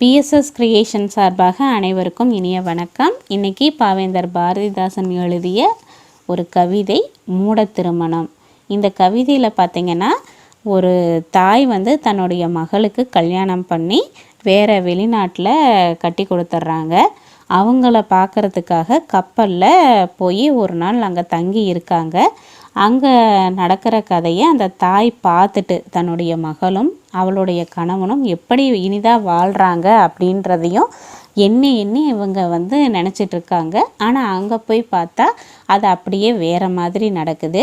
BSS creation சார்பாக அனைவருக்கும் இனிய வணக்கம். இன்றைக்கி பாவேந்தர் பாரதிதாசன் எழுதிய ஒரு கவிதை மூட திருமணம். இந்த கவிதையில் பார்த்தீங்கன்னா ஒரு தாய் வந்து தன்னுடைய மகளுக்கு கல்யாணம் பண்ணி வேறு வெளிநாட்டில் கட்டி கொடுத்துட்றாங்க அவங்கள பார்க்கறதுக்காக கப்பலில் போய் ஒரு நாள் அங்கே தங்கி இருக்காங்க. அங்கே நடக்கிற கதையை அந்த தாய் பார்த்துட்டு தன்னுடைய மகளும் அவளுடைய கணவனும் எப்படி இனிதாக வாழ்கிறாங்க அப்படின்றதையும் எண்ணி எண்ணி இவங்க வந்து நினச்சிட்டு இருக்காங்க. ஆனால் அங்கே போய் பார்த்தா அது அப்படியே வேறு மாதிரி நடக்குது.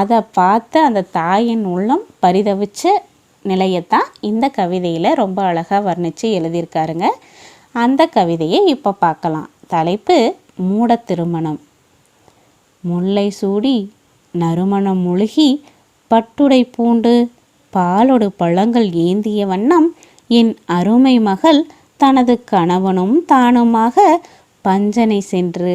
அதை பார்த்து அந்த தாயின் உள்ளம் பரிதவிச்ச நிலையத்தான் இந்த கவிதையில் ரொம்ப அழகாக வர்ணித்து எழுதியிருக்காருங்க. அந்த கவிதையை இப்போ பார்க்கலாம். தலைப்பு மூட திருமணம். முல்லை சூடி நறுமணம் முழுகி பட்டுடை பூண்டு பாலொடு பழங்கள் ஏந்திய வண்ணம் என் அருமை மகள் தனது கணவனும் தானுமாக பஞ்சனை சென்று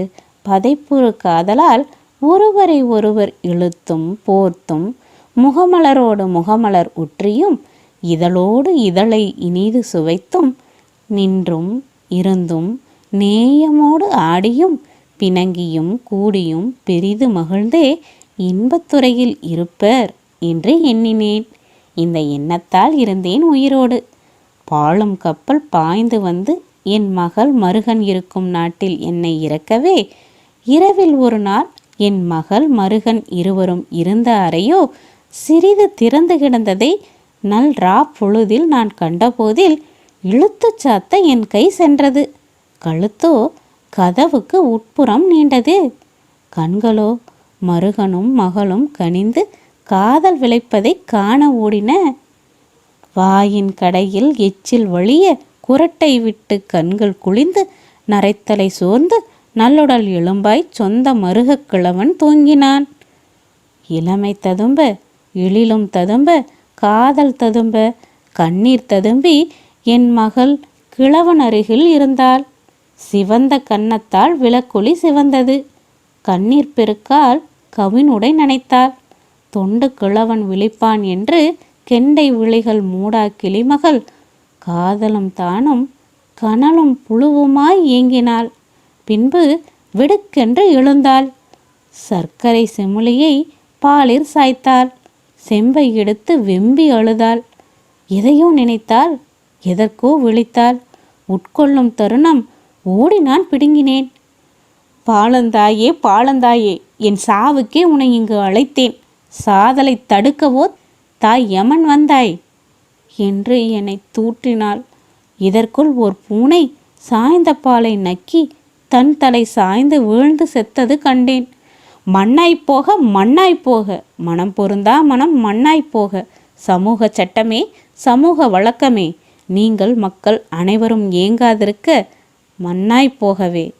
பதைப்புறு காதலால் ஒருவரை ஒருவர் இழுத்தும் போர்த்தும் முகமலரோடு முகமலர் உற்றியும் இதழோடு இதழை இனிது சுவைத்தும் நின்றும் இருந்தும் நேயமோடு ஆடியும் பிணங்கியும் கூடியும் பெரிது மகிழ்ந்தே இன்பத்துறையில் இருப்பர் என்று எண்ணினேன். இந்த எண்ணத்தால் இருந்தேன் உயிரோடு. பாழும் கப்பல் பாய்ந்து வந்து என் மகள் மருகன் இருக்கும் நாட்டில் என்னை இறக்கவே இரவில் ஒரு நாள் என் மகள் மருகன் இருவரும் இருந்த அறையோ சிறிது திறந்து கிடந்ததை நல் ரா பொழுதில் நான் கண்டபோதில் இழுத்து சாத்த என் கை சென்றது. கழுத்தோ கதவுக்கு உட்புறம் நீண்டது. கண்களோ மருகனும் மகளும் கனிந்து காதல் விளைப்பதை காண ஓடின. வாயின் கடையில் எச்சில் வழிய குரட்டை விட்டு கண்கள் குளிந்து நரைத்தலை சோர்ந்து நல்லுடல் எழும்பாய் சொந்த மருகக் கிழவன் தூங்கினான். இளமை ததும்ப எழிலும் ததும்ப காதல் ததும்ப கண்ணீர் ததும்பி என் மகள் கிழவன் அருகில் இருந்தாள். சிவந்த கன்னத்தால் விளக்கொளி சிவந்தது. கண்ணீர் பெருக்கால் கவினுடை நனைத்தாள். தொண்டு கிழவன் விழிப்பான் என்று கெண்டை விழிகள் மூடா கிளிமகள் காதலும் தானும் கனலும் புழுவுமாய் ஏங்கினாள். பின்பு விடுக்கென்று எழுந்தாள். சர்க்கரை செமுலியை பாலில் சாய்த்தாள். செம்பை எடுத்து வெம்பி அழுதாள். எதையோ நினைத்தாள் எதற்கோ விழித்தாள் உட்கொள்ளும் தருணம் ஓடி நான் பிடுங்கினேன். பாலந்தாயே பாலந்தாயே என் சாவுக்கே உன்னை இங்கு அழைத்தேன். சாதலை தடுக்கவோ தாய் யமன் வந்தாய். என்று என்னை தூற்றினாள். இதற்குள் ஓர் பூனை சாய்ந்த பாலை நக்கி தன் தலை சாய்ந்து வீழ்ந்து செத்தது கண்டேன். மண்ணாய் போக மண்ணாய் போக மனம் பொருந்தா மனம் மண்ணாய் போக சமூக சட்டமே சமூக வழக்கமே நீங்கள் மக்கள் அனைவரும் ஏங்காதிருக்க மண்ணாய் போகவே.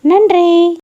நன்றி.